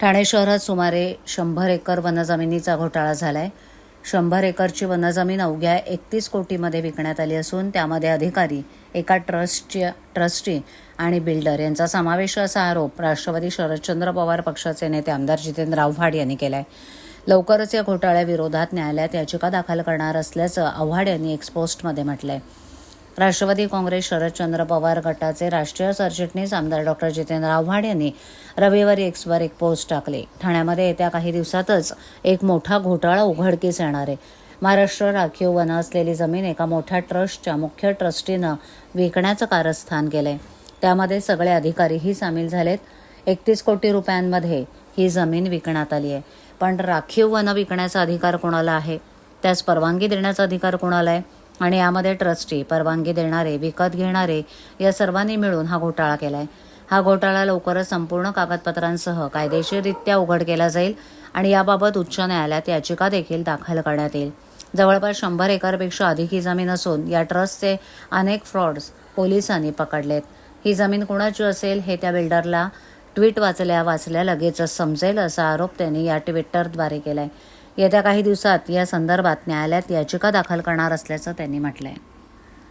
ठाणे शहरात सुमारे शंभर एकर वनजमिनीचा घोटाळा झाला आहे शंभर एकरची वनजमीन अवघ्या एकतीस कोटीमध्ये विकण्यात आली असून त्यामध्ये अधिकारी एका ट्रस्टच्या ट्रस्टी आणि बिल्डर यांचा समावेश असा आरोप राष्ट्रवादी शरदचंद्र पवार पक्षाचे नेते आमदार जितेंद्र आव्हाड यांनी केलाय. लवकरच या घोटाळ्याविरोधात न्यायालयात याचिका दाखल करणार असल्याचं आव्हाड यांनी एक्सपोस्टमध्ये म्हटलं आहे राष्ट्रवादी काँग्रेस शरदचंद्र पवार गटाचे राष्ट्रीय सरचिटणीस आमदार डॉक्टर जितेंद्र आव्हाड यांनी रविवारी एक्सवर एक पोस्ट टाकली. ठाण्यामध्ये येत्या काही दिवसातच एक मोठा घोटाळा उघडकीस येणार आहे. महाराष्ट्र राखीव वन असलेली जमीन एका मोठ्या ट्रस्टच्या मुख्य ट्रस्टीनं विकण्याचं कारस्थान केलंय. त्यामध्ये सगळे अधिकारीही सामील झालेत. एकतीस कोटी रुपयांमध्ये ही जमीन विकण्यात आली आहे. पण राखीव वन विकण्याचा अधिकार कोणाला आहे? त्यास परवानगी देण्याचा अधिकार कोणाला आहे? आणि यामध्ये ट्रस्टी परवानगी देणारे विकत घेणारे या सर्वांनी मिळून हा घोटाळा केलाय. हा घोटाळा लवकरच संपूर्ण कागदपत्रांसह कायदेशीररित्या उघड केला जाईल आणि याबाबत उच्च न्यायालयात याचिका देखील दाखल करण्यात येईल. जवळपास शंभर एकरपेक्षा अधिक ही जमीन असून या ट्रस्टचे अनेक फ्रॉड्स पोलिसांनी पकडलेत. ही जमीन कुणाची असेल हे त्या बिल्डरला ट्विट वाचल्या वाचल्या लगेचच समजेल असा आरोप त्यांनी या ट्विटरद्वारे केलाय. येत्या काही दिवसात या संदर्भात न्यायालयात याचिका दाखल करणार असल्याचं त्यांनी म्हटलंय.